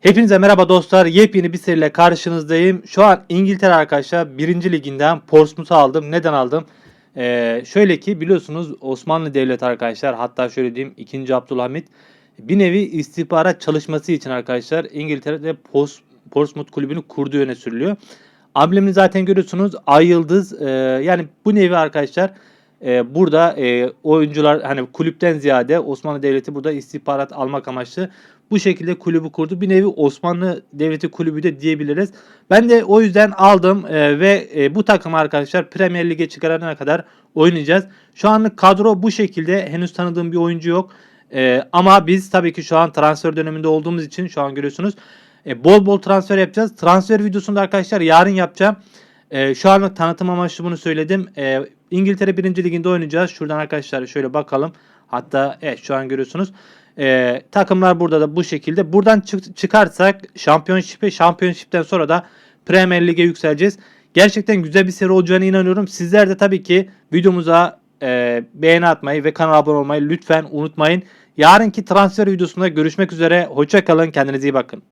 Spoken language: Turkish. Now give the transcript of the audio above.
Hepinize merhaba dostlar. Yepyeni bir seriyle karşınızdayım. Şu an İngiltere arkadaşlar 1. liginden Portsmouth'u aldım. Neden aldım? Ee, şöyle ki biliyorsunuz Osmanlı Devleti arkadaşlar hatta şöyle diyeyim 2. Abdülhamit bir nevi istihbarat çalışması için arkadaşlar İngiltere'de Portsmouth kulübünü kurduğu öne sürülüyor. Amblemini zaten görüyorsunuz. Ay Yıldız e, yani bu nevi arkadaşlar e, burada e, oyuncular hani kulüpten ziyade Osmanlı Devleti burada istihbarat almak amaçlı bu şekilde kulübü kurdu. Bir nevi Osmanlı Devleti kulübü de diyebiliriz. Ben de o yüzden aldım e, ve e, bu takım arkadaşlar Premier Lig'e çıkarana kadar oynayacağız. Şu anlık kadro bu şekilde. Henüz tanıdığım bir oyuncu yok. E, ama biz tabii ki şu an transfer döneminde olduğumuz için şu an görüyorsunuz. E, bol bol transfer yapacağız. Transfer videosunu da arkadaşlar yarın yapacağım. E, şu anlık tanıtım amaçlı bunu söyledim. E, İngiltere 1. Liginde oynayacağız. Şuradan arkadaşlar şöyle bakalım. Hatta evet şu an görüyorsunuz. E, takımlar burada da bu şekilde. Buradan çık- çıkarsak şampiyonşipe, şampiyonşipten sonra da Premier Lig'e yükseleceğiz. Gerçekten güzel bir seri olacağına inanıyorum. Sizler de tabii ki videomuza e, beğeni atmayı ve kanala abone olmayı lütfen unutmayın. Yarınki transfer videosunda görüşmek üzere. Hoşça kalın. Kendinize iyi bakın.